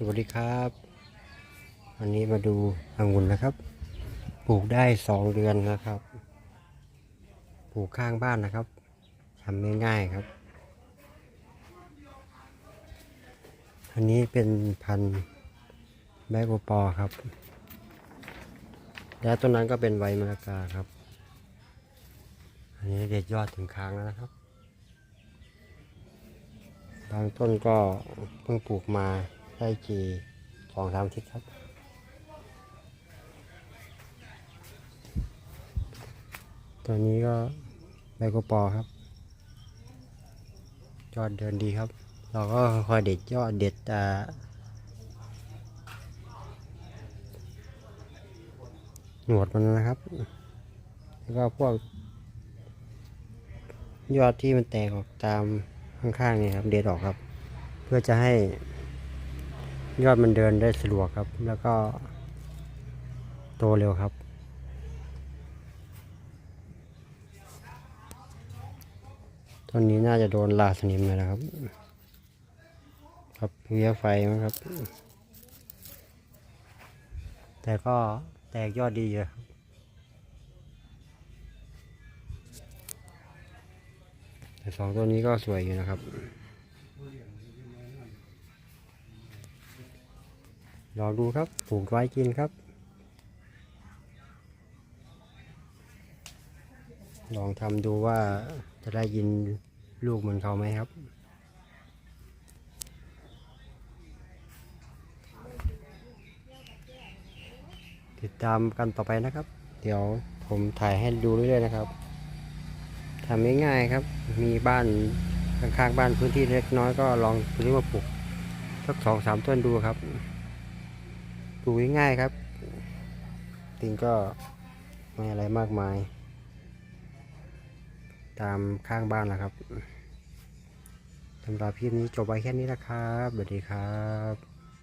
สวัสดีครับวันนี้มาดูองุ่นนะครับ ปลูกได้สองเดือนนะครับ ปลูกข้างบ้านนะครับทำง่ายๆครับ อันนี้เป็นพันธุ์แบกโอปอครับ แล้วต้นนั้นก็เป็นไวมะละกาครับ อันนี้เด็ดยอดถึงค้างแล้วนะครับบางต้นก็เพิ่งปลูกมา ได้กี่สองสามทิตย์ครับ ตัวนี้ก็ไบโกปอครับ ยอดเดินดีครับ เราก็คอยเด็ดยอดเด็ดแต่หนวดมันนะครับ แล้วก็พวก ยอดที่มันแตกออกตามข้างๆนี่ครับ เด็ดออกครับ เพื่อจะให้ ยอดมันเดินได้สะดวกครับ แล้วก็โตเร็วครับตอนนี้น่าจะโดนลาสนิมเลยนะครับ ครับเพลี้ยไฟมั้งครับ แต่ก็แตกยอดดีเลยครับแต่สองตัวนี้ก็สวยอยู่นะครับ ลองดูครับปลูกไว้กินครับ ลองทำดูว่าจะได้ยินลูกเหมือนเขาไหมครับติดตามกันต่อไปนะครับ เดี๋ยวผมถ่ายให้ดูเรื่อยๆนะครับทำง่ายๆครับ มีบ้านข้างๆบ้านพื้นที่เล็กน้อยก็ลองซื้อมาปลูกสักสองสามต้นดูครับ ปลูกง่ายครับ ติงก็ไม่อะไรมากมาย ตามข้างบ้านแหละครับสำหรับคลิปนี้จบไว้แค่นี้นะครับสวัสดีครับ